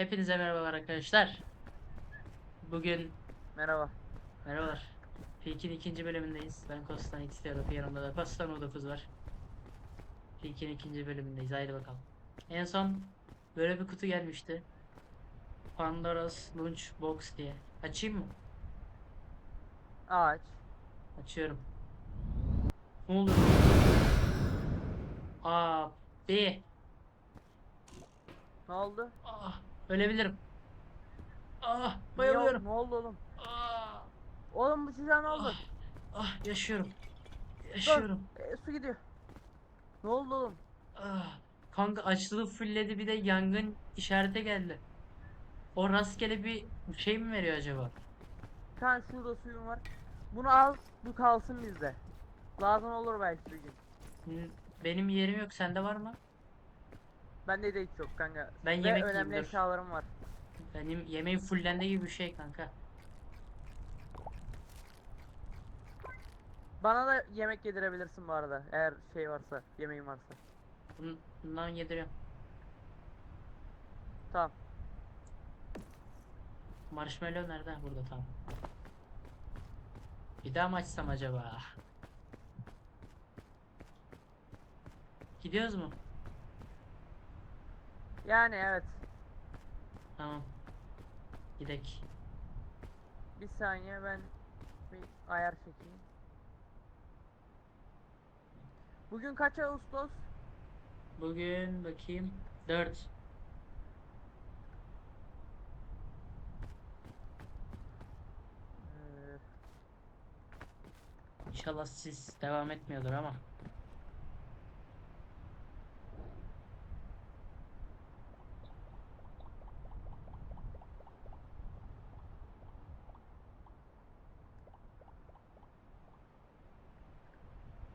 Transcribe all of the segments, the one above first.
Hepinize merhabalar arkadaşlar. Bugün Merhaba. merhabalar. Peak'in ikinci bölümündeyiz. Ben Kostan X diyorum. Yanımda da Kostan U9 var. Peak'in ikinci bölümündeyiz. Haydi bakalım. En son böyle bir kutu gelmişti. Pandora's Lunch Box diye. Açayım mı? Ağaç. Açıyorum. Ne oluyor? Abi. Ne oldu? Ah, ölebilirim. Ah, bayılıyorum. Ne oldu oğlum? Ah, Oğlum bu çocuğa ne oldu? ah, ah, yaşıyorum. Yaşıyorum. E, su gidiyor. Ne oldu oğlum? Ah, kanka açlığı fulledi bir de yangın işareti geldi. O rastgele bir şey mi veriyor acaba? Kan şurada suyun var. Bunu al. Bu kalsın bizde. Lazım olur belki bir gün. Benim yerim yok. Sende var mı? Bende de hiç yok kanka. Ben Ve yemek yiyeyim, önemli dur. eşyalarım var. Benim yemeğim fullendi gibi bir şey kanka. Bana da yemek yedirebilirsin bu arada. Eğer şey varsa, yemeğin varsa. Bun- Bundan yediriyorum. Tamam. Marshmallow nerede? Ha, Burada tamam. Bir daha mı açsam acaba? Gidiyoruz mu? Yani evet. Tamam. Gidek. Bir saniye ben bir ayar çekeyim. Bugün kaç Ağustos? Bugün bakayım. 4. Ee, İnşallah siz devam etmiyordur ama.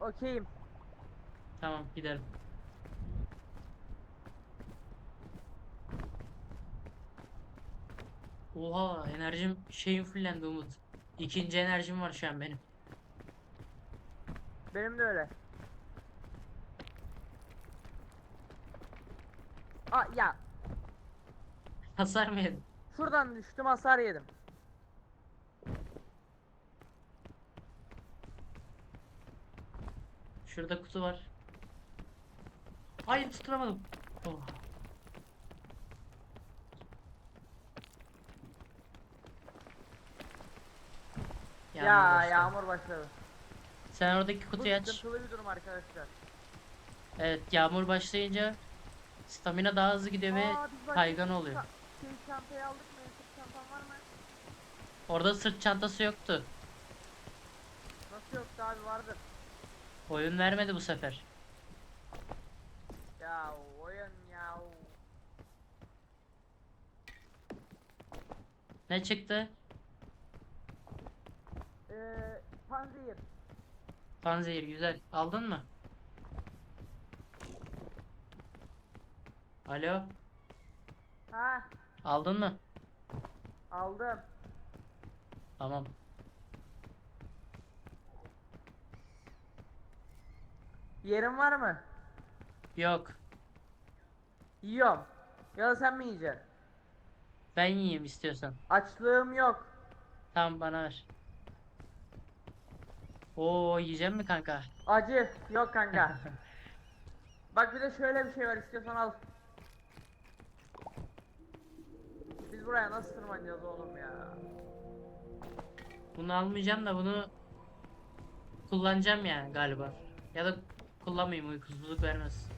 Okeyim. Tamam gidelim. Oha enerjim şeyim fullendi Umut. İkinci enerjim var şu an benim. Benim de öyle. Aa ya Hasar mı yedin? şuradan düştüm hasar yedim. Şurada kutu var. Hayır tutturamadım. Oh. Ya, Yağmur başladı. yağmur başladı. Sen oradaki Bu kutuyu aç. sıkıntılı bir durum arkadaşlar. Evet yağmur başlayınca stamina daha hızlı gidiyor ve Aa, bak- kaygan oluyor. Şey çantayı aldık mı? Sırt var mı? Orada sırt çantası yoktu. Nasıl yoktu abi vardır. Oyun vermedi bu sefer. Ya oyun ya. Ne çıktı? Eee panzehir. Panzehir güzel. Aldın mı? Alo, Ha aldın mı? aldım. Tamam. Yerin var mı? Yok. Yiyorum. Ya da sen mi yiyeceksin? Ben yiyeyim istiyorsan. Açlığım yok. Tamam bana ver. Oo yiyeceğim mi kanka? Acı. Yok kanka. Bak bir de şöyle bir şey var istiyorsan al. Biz buraya nasıl tırmanacağız oğlum ya? Bunu almayacağım da bunu kullanacağım yani galiba. Ya da kullanmayayım uykusuzluk vermez.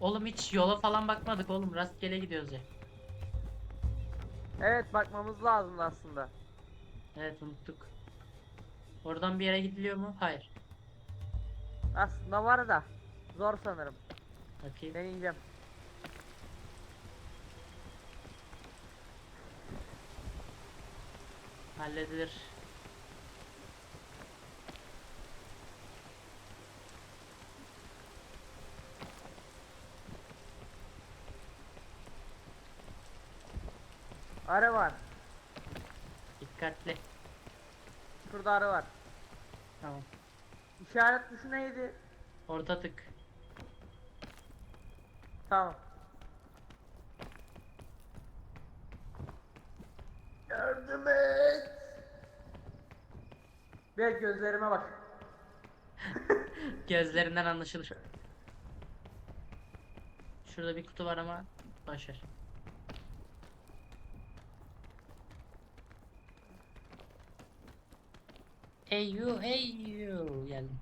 Oğlum hiç yola falan bakmadık oğlum rastgele gidiyoruz ya. Evet bakmamız lazım aslında. Evet unuttuk. Oradan bir yere gidiliyor mu? Hayır. Aslında var da zor sanırım. Bakayım. Deneyeceğim. Halledilir. Arı var. Dikkatli. Şurada arı var. Tamam. İşaret tuşu neydi? Orta tık. Tamam. Yardım et. Bir gözlerime bak. Gözlerinden anlaşılır. Şurada bir kutu var ama başar. Hey you, hey you. Geldim.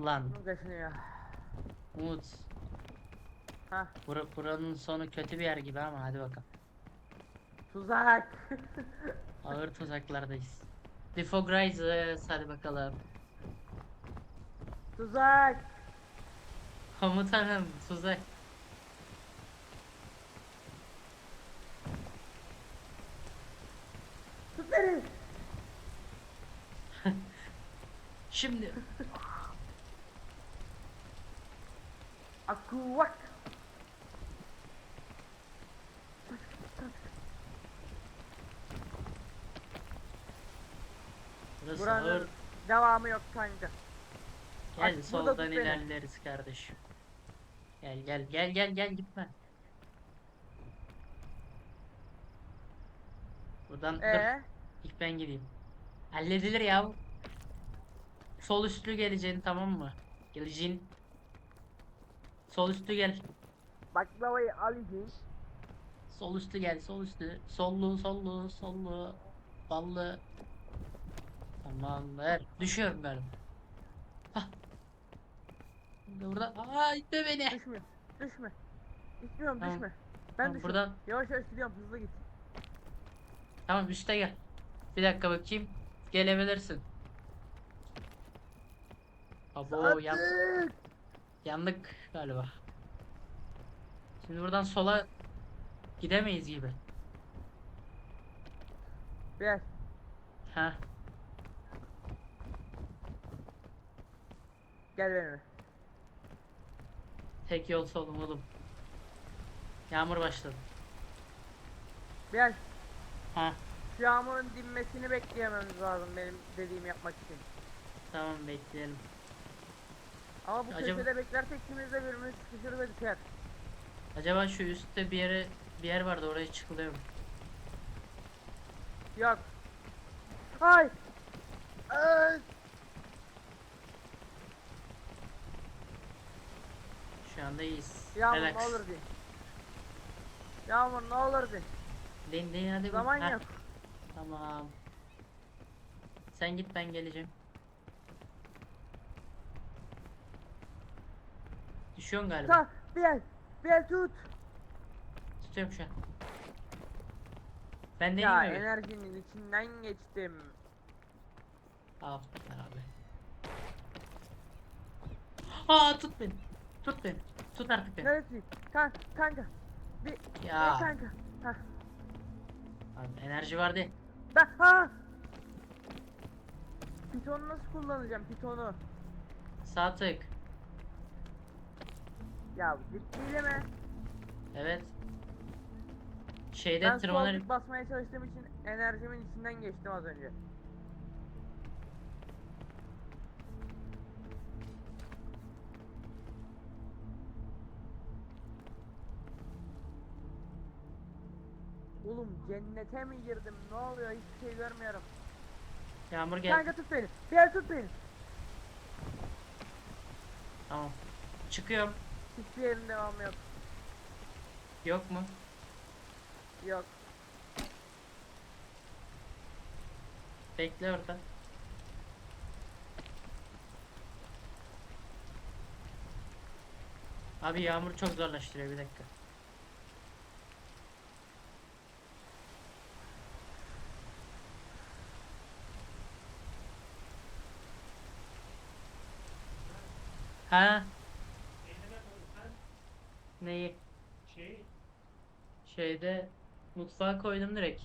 Lan Bunun kaşınıyor. Umut. Hah. Bura, buranın sonu kötü bir yer gibi ama hadi bakalım. Tuzak. Ağır tuzaklardayız. Defogrizes hadi bakalım. Tuzak. Komutanım tuzak. Tut beni. Şimdi Akuvak. burası Buranın ağır. devamı yok kanka. Gel burada soldan ilerleriz kardeşim. Gel gel gel gel gel gitme. Buradan dur. Ee, İlk ben gideyim. Halledilir ya. Sol üstlü geleceğin tamam mı? Geleceğin. Sol üstlü gel. baklavayı alayım. Sol üstü gel, sol üstü. Sollu, sollu, sollu. Ballı. Tamamdır. Düşüyorum ben. Hah. Burada. Aa itti beni. Düşme. Düşme. İtmiyorum Tamam. düşme. Ben Tamam, düşüyorum. buradan. Yavaş yavaş gidiyorum hızlı git. Tamam üste gel. Bir dakika bakayım. Gelebilirsin. Abo Sadık. Yandık galiba. Şimdi buradan sola gidemeyiz gibi. Gel. Ha. Gel benimle. Tek yol solum oğlum. Yağmur başladı. Gel. Ha. Şu yağmurun dinmesini bekleyememiz lazım benim dediğimi yapmak için. Tamam bekleyelim. Ama bu Acaba- köşede beklersek ikimiz de birbirimizi sıkışır ve düşer. Acaba şu üstte bir yere bir yer vardı oraya çıkılıyor mu? Yok. Ay. Ay. Şu anda iyiyiz. Yağmur Relax. ne olur de. Yağmur ne olur de. Deyin deyin hadi. Zaman Ha, yok. Tamam. Sen git ben geleceğim. Düşüyorsun galiba. Ta bir el. Bir el tut. Tutuyorum şu an. Ben de Ya enerjinin içinden geçtim. Aferin abi. Aa tut beni. Tut beni. Tut artık beni. Neresi? Kan kanka. Bir Ya. bir kanka. Hah. Abi, enerji var de. Ben ha. Pitonu nasıl kullanacağım pitonu? Sağ tık. Ya ciddiyle mi? Evet. Şeyde Ben tırmanır. tık basmaya çalıştığım için enerjimin içinden geçtim az önce. Oğlum cennete mi girdim? Ne oluyor? Hiçbir şey görmüyorum. Yağmur gel. Kanka tut beni. Bir yer tut beni. Tamam. Çıkıyorum. Hiçbir yerin devamı yok. Yok mu? Yok. Bekle orada. Abi yağmur çok zorlaştırıyor bir dakika. Ha? Mutfağa koydum direkt.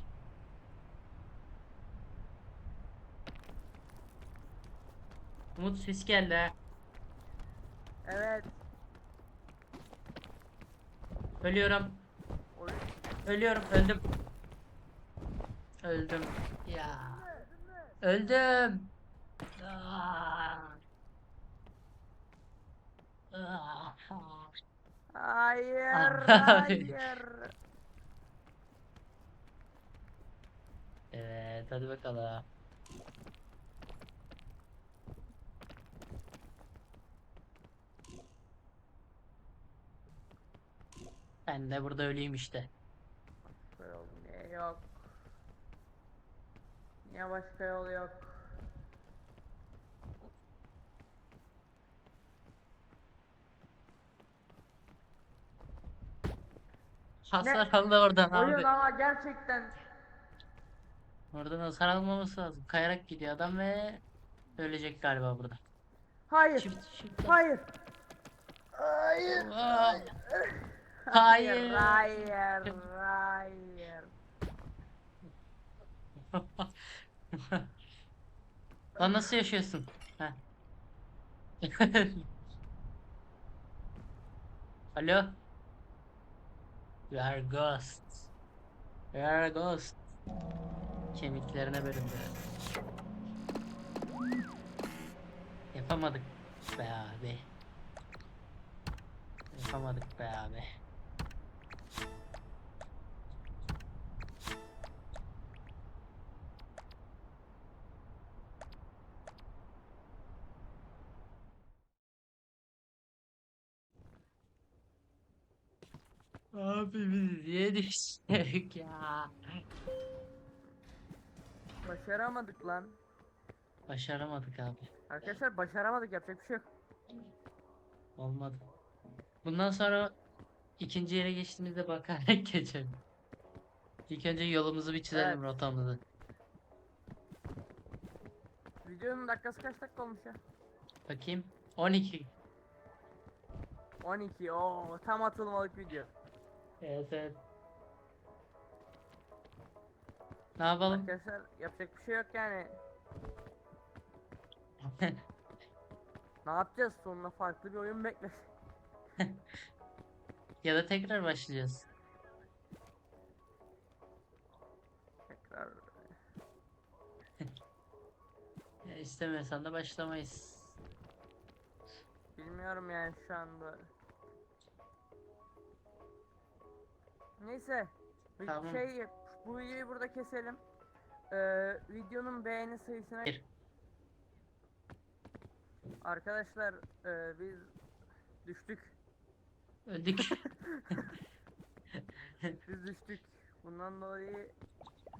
Umut ses geldi ha. Evet. Ölüyorum. Ölüyorum. Öldüm. Öldüm. Ya. Öldüm. Ah. Ah. Hayır. hayır. Evet hadi bakalım. Ben de burada öleyim işte. Yol niye yok? Niye başka yol yok? Hasar aldı oradan Oyun abi. ama gerçekten Oradan hasar almaması lazım. Kayarak gidiyor adam ve ölecek galiba burada. hayır. Çift çift. Hayır. Hayır. Vay. Hayır. Hayır. Hayır. Hayır. Lan nasıl yaşıyorsun? Alo? We are ghosts. We are ghosts. Kemiklerine bölündü. Yapamadık be abi. Yapamadık be abi. Abi biz düştük ya? Başaramadık lan. Başaramadık abi. Arkadaşlar başaramadık yapacak bir şey yok. Olmadı. Bundan sonra ikinci yere geçtiğimizde bakarak geçelim. İlk önce yolumuzu bir çizelim Evet. rotamızı. Videonun dakikası kaç dakika olmuş ya? Bakayım. 12. 12. Oo tam atılmalık video. Evet evet. Ne yapalım? Arkadaşlar yapacak bir şey yok yani. Ne yapacağız? Sonuna farklı bir oyun bekler. ya da tekrar başlayacağız. Tekrar. Ya istemiyorsan da başlamayız. Bilmiyorum yani şu anda. Neyse. Bir Tamam. şey bu videoyu burada keselim. Ee, videonun beğeni sayısına Bir. Arkadaşlar e, biz düştük. Öldük. Biz düştük. Bundan dolayı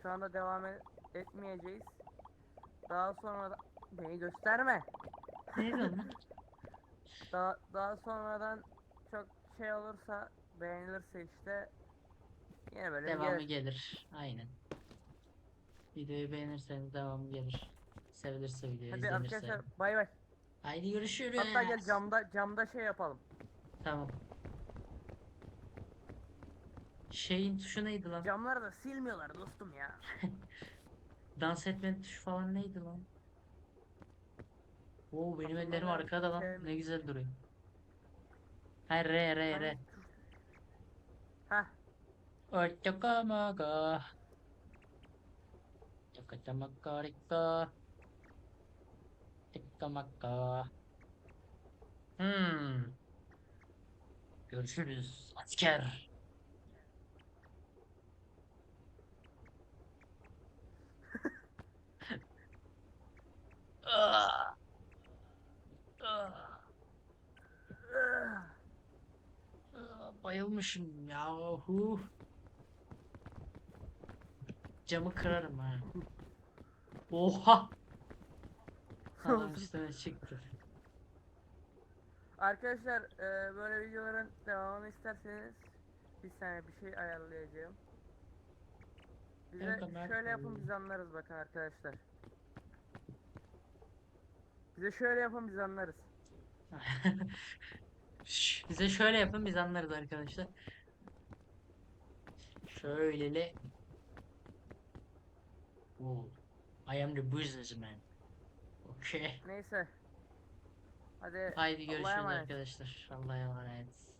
şu anda devam e- etmeyeceğiz. Daha sonra da beni gösterme. Neydi lan? Daha daha sonradan çok şey olursa beğenilirse işte yine böyle Devamı gelir. gelir. Aynen. Videoyu beğenirseniz devamı gelir. Sevilirse video Hadi izlenirse. arkadaşlar bay bay. Haydi görüşürüz. Hatta gel camda camda şey yapalım. Tamam. Şeyin tuşu neydi lan? Camları da silmiyorlar dostum ya. Dans etme tuşu falan neydi lan? Oo benim ellerim Hatırlamıyorum. arkada lan. Şey- Ne güzel duruyor. Ha re re re. Heh Otokamaka. Tokatamaka rika. Tikamaka. Hmm. Görüşürüz asker. Ah. Ah. Ugh. Ah, Bayılmışım yahu. Camı kırarım ha. Oha. Adam üstüne çıktı. Arkadaşlar e, böyle videoların devamını isterseniz bir saniye bir şey ayarlayacağım. Bize Evet, şöyle yapın biz anlarız bakın arkadaşlar. Bize şöyle yapın biz anlarız. Bize şöyle yapın biz anlarız arkadaşlar. Şöyle. Oh, I am the businessman. Okay. Neyse. Hadi Haydi görüşürüz emanet. arkadaşlar. Allah'a emanet.